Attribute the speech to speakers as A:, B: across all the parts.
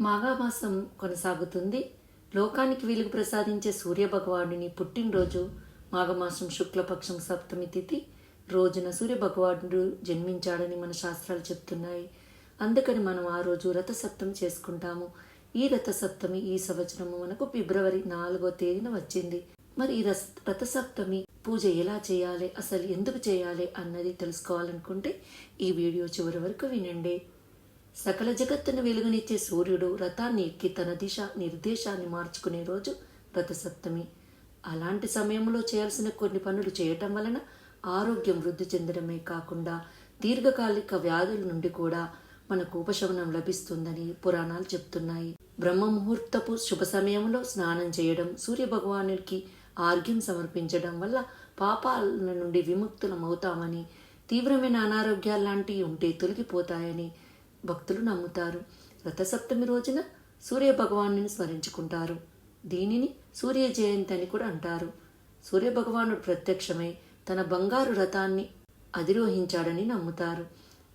A: మాఘమాసం కొనసాగుతుంది. లోకానికి వెలుగు ప్రసాదించే సూర్య భగవానుని పుట్టినరోజు మాఘమాసం శుక్లపక్షం సప్తమి తిథి. రోజున సూర్య భగవానుడు జన్మించాడని మన శాస్త్రాలు చెప్తున్నాయి. అందుకని మనం ఆ రోజు రథసప్తమి చేసుకుంటాము. ఈ రథసప్తమి ఈ సంవత్సరము మనకు ఫిబ్రవరి నాలుగో తేదీన వచ్చింది. మరి ఈ రస రథసప్తమి పూజ ఎలా చేయాలి? అసలు ఎందుకు చేయాలి? అన్నది తెలుసుకోవాలనుకుంటే ఈ వీడియో చివరి వరకు వినండి. సకల జగత్తును వెలుగునిచ్చే సూర్యుడు రథాన్ని ఎక్కి తన దిశ నిర్దేశాన్ని మార్చుకునే రోజు రథసప్తమి. అలాంటి సమయంలో చేయాల్సిన కొన్ని పనులు చేయటం వలన ఆరోగ్యం వృద్ధి చెందడమే కాకుండా దీర్ఘకాలిక వ్యాధుల నుండి కూడా మనకు ఉపశమనం లభిస్తుందని పురాణాలు చెప్తున్నాయి. బ్రహ్మ ముహూర్తపు శుభ సమయంలో స్నానం చేయడం సూర్య భగవానుడికి ఆర్ఘ్యం సమర్పించడం వల్ల పాపాల నుండి విముక్తులమవుతామని తీవ్రమైన అనారోగ్యాలు లాంటివి ఉంటే తొలగిపోతాయని భక్తులు నమ్ముతారు. రథసప్తమి రోజున సూర్య భగవాను స్మరించుకుంటారు. దీనిని సూర్య జయంతి అని కూడా అంటారు. సూర్య భగవానుడు ప్రత్యక్షమై తన బంగారు రథాన్ని అధిరోహించాడని నమ్ముతారు.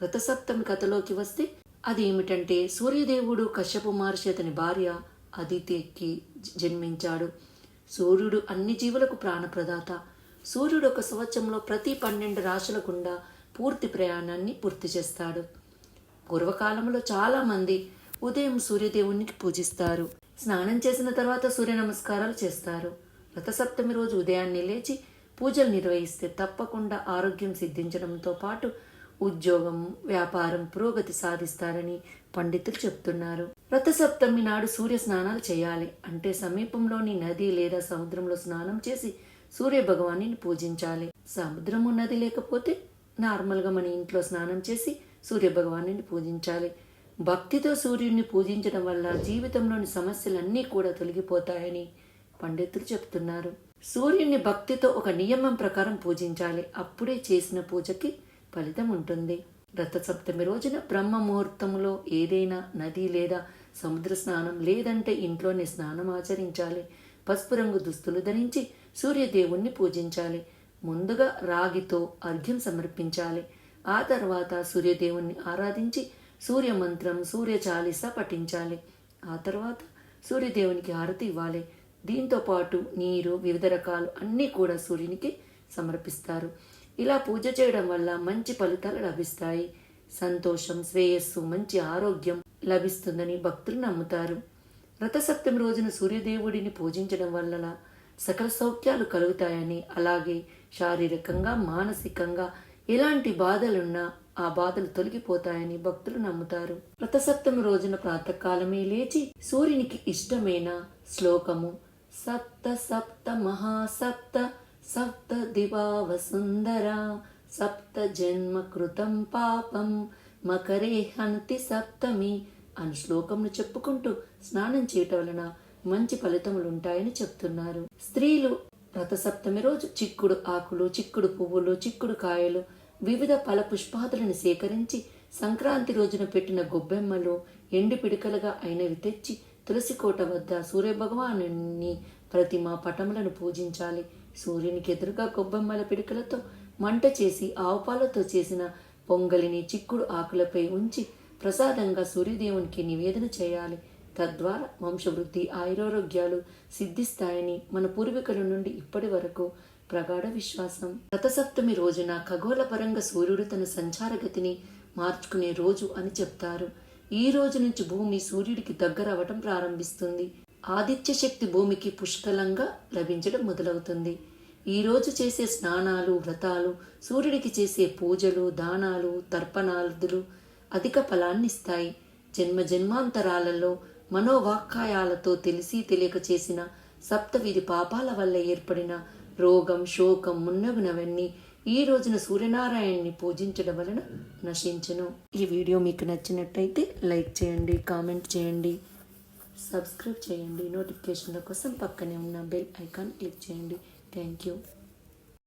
A: రథసప్తమి కథలోకి వస్తే అది ఏమిటంటే సూర్యదేవుడు కశ్యపు మహర్షి అతని భార్య అదితికి జన్మించాడు. సూర్యుడు అన్ని జీవులకు ప్రాణప్రదాత. సూర్యుడు ఒక సంవత్సరంలో ప్రతి పన్నెండు రాశుల గుండా పూర్తి ప్రయాణాన్ని పూర్తి చేస్తాడు. పూర్వకాలంలో చాలామంది ఉదయం సూర్యదేవునికి పూజిస్తారు. స్నానం చేసిన తర్వాత సూర్య నమస్కారాలు చేస్తారు. రథసప్తమి రోజు ఉదయాన్నే లేచి పూజలు నిర్వహిస్తే తప్పకుండా ఆరోగ్యం సిద్ధించడంతో పాటు ఉద్యోగం వ్యాపారం పురోగతి సాధిస్తారని పండితులు చెప్తున్నారు. రథసప్తమి నాడు సూర్య స్నానాలు చేయాలి. అంటే సమీపంలోని నది లేదా సముద్రంలో స్నానం చేసి సూర్య భగవాన్ని పూజించాలి. సముద్రము నది లేకపోతే నార్మల్గా మన ఇంట్లో స్నానం చేసి సూర్య పూజించాలి. భక్తితో సూర్యుడిని పూజించడం వల్ల జీవితంలోని సమస్యలన్నీ కూడా తొలగిపోతాయని పండితులు చెప్తున్నారు. సూర్యుని భక్తితో ఒక నియమం ప్రకారం పూజించాలి. అప్పుడే చేసిన పూజకి ఫలితం ఉంటుంది. రథసప్తమి రోజున బ్రహ్మ ముహూర్తంలో ఏదైనా నది లేదా సముద్ర స్నానం లేదంటే ఇంట్లోనే స్నానం ఆచరించాలి. పసుపు రంగు దుస్తులు ధరించి సూర్యదేవుణ్ణి పూజించాలి. ముందుగా రాగితో అర్ఘ్యం సమర్పించాలి. ఆ తర్వాత సూర్యదేవుణ్ణి ఆరాధించి సూర్య మంత్రం సూర్య చాలీస పఠించాలి. ఆ తర్వాత సూర్యదేవునికి హారతి ఇవ్వాలి. దీంతో పాటు నీరు వివిధ రకాలు అన్నీ కూడా సూర్యునికి సమర్పిస్తారు. ఇలా పూజ చేయడం వల్ల మంచి ఫలితాలు లభిస్తాయి. సంతోషం శ్రేయస్సు మంచి ఆరోగ్యం లభిస్తుందని భక్తులు నమ్ముతారు. రథసప్తమి రోజున సూర్యదేవుడిని పూజించడం వల్ల సకల సౌఖ్యాలు కలుగుతాయని అలాగే శారీరకంగా మానసికంగా ఎలాంటి బాధలున్నా ఆ బాధలు తొలగిపోతాయని భక్తులు నమ్ముతారు. రథసప్తమి రోజున ప్రాతకాలమే లేచి సూర్యునికి ఇష్టమైన శ్లోకము సప్త సప్త మహాసప్త సప్త దివావసుందర సప్త జన్మ కృతం పాపం మకరే హంతి సప్తమి అని శ్లోకంను చెప్పుకుంటూ స్నానం చేయటం వలన మంచి ఫలితములు ఉంటాయని చెప్తున్నారు. స్త్రీలు రథసప్తమి రోజు చిక్కుడు ఆకులు చిక్కుడు పువ్వులు చిక్కుడు కాయలు వివిధ ఫల పుష్పాదులను సేకరించి సంక్రాంతి రోజున పెట్టిన గొబ్బెమ్మలు ఎండి పిడికలుగా అయినవి తెచ్చి తులసి కోట వద్ద సూర్యభగవాను ప్రతిమ పటములను పూజించాలి. సూర్యునికి ఎదురుగా గొబ్బెమ్మల పిడికలతో మంట చేసి ఆవుపాలతో చేసిన పొంగలిని చిక్కుడు ఆకులపై ఉంచి ప్రసాదంగా సూర్యదేవునికి నివేదన చేయాలి. తద్వారా వంశవృద్ధి ఆయురారోగ్యాలు సిద్ధిస్తాయని మన పూర్వీకుల నుండి ఇప్పటి వరకు ప్రగాఢ విశ్వాసం. రథసప్తమి రోజున ఖగోళపరంగా సూర్యుడు తన సంచారగతిని మార్చుకునే రోజు అని చెప్తారు. ఈ రోజు నుంచి భూమి సూర్యుడికి దగ్గర అవటం ప్రారంభిస్తుంది. ఆదిత్య శక్తి భూమికి పుష్కలంగా లభించడం మొదలవుతుంది. ఈ రోజు చేసే స్నానాలు వ్రతాలు సూర్యుడికి చేసే పూజలు దానాలు తర్పణాదులు అధిక ఫలాన్ని ఇస్తాయి. జన్మ జన్మాంతరాలలో మనోవాక్కాయాలతో తెలిసి తెలియక చేసిన సప్తవిధి పాపాల వల్ల ఏర్పడిన రోగం శోకం మున్నగునవన్నీ ఈ రోజున సూర్యనారాయణ్ణి పూజించడం వలన నశించను. ఈ వీడియో మీకు నచ్చినట్టయితే లైక్ చేయండి కామెంట్ చేయండి సబ్స్క్రైబ్ చేయండి. నోటిఫికేషన్ల కోసం పక్కనే ఉన్న బెల్ ఐకాన్ క్లిక్ చేయండి. Thank you.